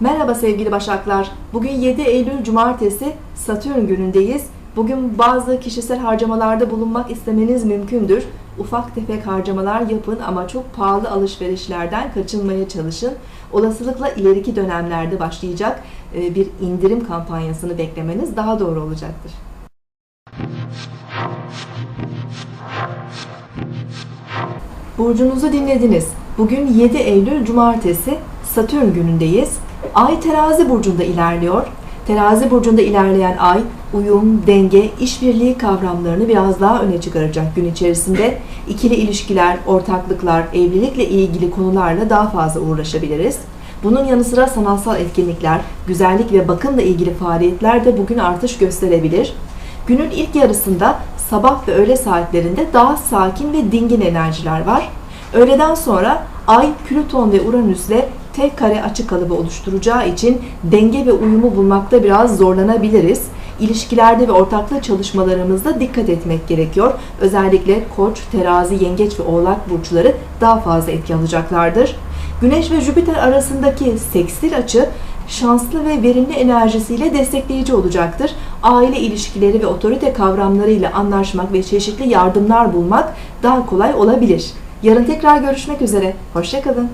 Merhaba sevgili Başaklar. Bugün 7 Eylül Cumartesi Satürn günündeyiz. Bugün bazı kişisel harcamalarda bulunmak istemeniz mümkündür. Ufak tefek harcamalar yapın ama çok pahalı alışverişlerden kaçınmaya çalışın. Olasılıkla ileriki dönemlerde başlayacak e, bir indirim kampanyasını beklemeniz daha doğru olacaktır. Burcunuzu dinlediniz. Bugün 7 Eylül Cumartesi Satürn günündeyiz. Ay terazi burcunda ilerliyor. Terazi burcunda ilerleyen ay uyum, denge, işbirliği kavramlarını biraz daha öne çıkaracak gün içerisinde. İkili ilişkiler, ortaklıklar, evlilikle ilgili konularla daha fazla uğraşabiliriz. Bunun yanı sıra sanatsal etkinlikler, güzellik ve bakımla ilgili faaliyetler de bugün artış gösterebilir. Günün ilk yarısında sabah ve öğle saatlerinde daha sakin ve dingin enerjiler var. Öğleden sonra Ay, Plüton ve Uranüs'le tek kare açı kalıbı oluşturacağı için denge ve uyumu bulmakta biraz zorlanabiliriz. İlişkilerde ve ortaklık çalışmalarımızda dikkat etmek gerekiyor. Özellikle Koç, Terazi, Yengeç ve Oğlak burçları daha fazla etki alacaklardır. Güneş ve Jüpiter arasındaki sekstil açı şanslı ve verimli enerjisiyle destekleyici olacaktır. Aile ilişkileri ve otorite kavramlarıyla anlaşmak ve çeşitli yardımlar bulmak daha kolay olabilir. Yarın tekrar görüşmek üzere. Hoşçakalın.